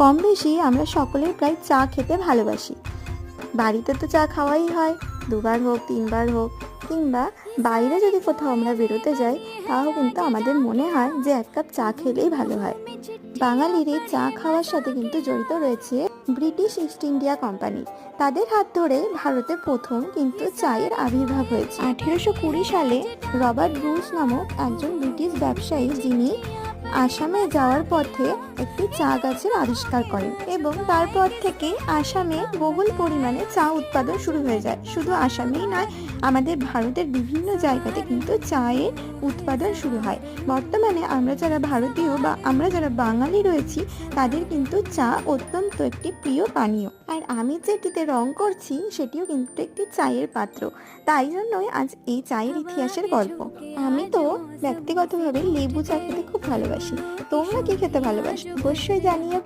কম বেশি আমরা সকলেই প্রায় চা খেতে ভালোবাসি। বাড়িতে তো চা খাওয়াই হয়, দুবার হোক, তিনবার হোক, কিংবা বাইরে যদি কোথাও আমরা বেরোতে যাই, তাও কিন্তু আমাদের মনে হয় যে এক কাপ চা খেলেই ভালো হয়। বাঙালির এই চা খাওয়ার সাথে কিন্তু জড়িত রয়েছে ব্রিটিশ ইস্ট ইন্ডিয়া কোম্পানি। তাদের হাত ধরে ভারতে প্রথম কিন্তু চায়ের আবির্ভাব হয়েছে। আঠেরোশো কুড়ি সালে রবার্ট ব্রুস নামক একজন ব্রিটিশ ব্যবসায়ী, যিনি আসামে যাওয়ার পথে একটি চা গাছের আবিষ্কার করেন এবং তারপর থেকে আসামে বহুল পরিমাণে চা উৎপাদন শুরু হয়ে যায়। শুধু আসামেই নয়, আমাদের ভারতের বিভিন্ন জায়গাতে কিন্তু চায়ের উৎপাদন শুরু হয়। বর্তমানে আমরা যারা ভারতীয় বা আমরা যারা বাঙালি রয়েছি, তাদের কিন্তু চা অত্যন্ত একটি প্রিয় পানীয়। আর আমি যেটিতে রং করছি, সেটিও কিন্তু একটি চায়ের পাত্র। তাই জন্যই আজ এই চায়ের ইতিহাসের গল্প। আমি তো ব্যক্তিগতভাবে লেবু চা খেতে খুব ভালোবাসি। তোমরা কি খেতে ভালোবাসো? অবশ্যই জানিও।